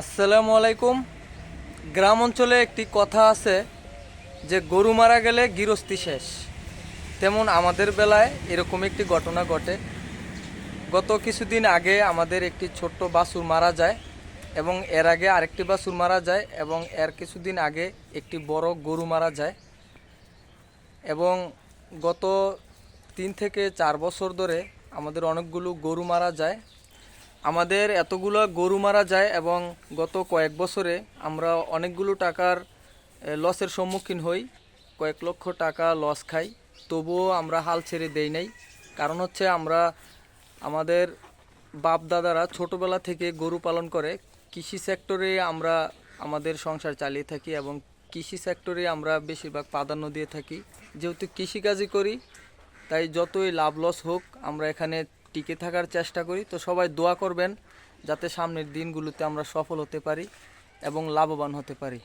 আসসালামু আলাইকুম। গ্রাম অঞ্চলে একটি কথা আছে যে, গরু মারা গেলে গৃহস্থী শেষ। তেমন আমাদের বেলায় এরকম একটি ঘটনা ঘটে। গত কিছুদিন আগে আমাদের একটি ছোট্ট বাছুর মারা যায় এবং এর আগে আরেকটি বাছুর মারা যায় এবং এর কিছুদিন আগে একটি বড় গরু মারা যায়। এবং গত তিন থেকে চার বছর ধরে আমাদের অনেকগুলো গরু মারা যায়। আমাদের এতগুলো গরু মারা যায় এবং গত কয়েক বছরে আমরা অনেকগুলো টাকার লসের সম্মুখীন হই। কয়েক লক্ষ টাকা লস খাই। তবুও আমরা হাল ছেড়ে দেই নাই। কারণ হচ্ছে আমরা, আমাদের বাপ দাদারা ছোটোবেলা থেকে গরু পালন করে। কৃষি সেক্টরে আমরা আমাদের সংসার চালিয়ে থাকি এবং কৃষি সেক্টরে আমরা বেশিরভাগ প্রাধান্য দিয়ে থাকি। যেহেতু কৃষিকাজই করি, তাই যতই লাভ লস হোক, আমরা এখানে টিকে থাকার চেষ্টা করি। তো সবাই দোয়া করবেন যাতে সামনের দিনগুলোতে আমরা সফল হতে পারি এবং লাভবান হতে পারি।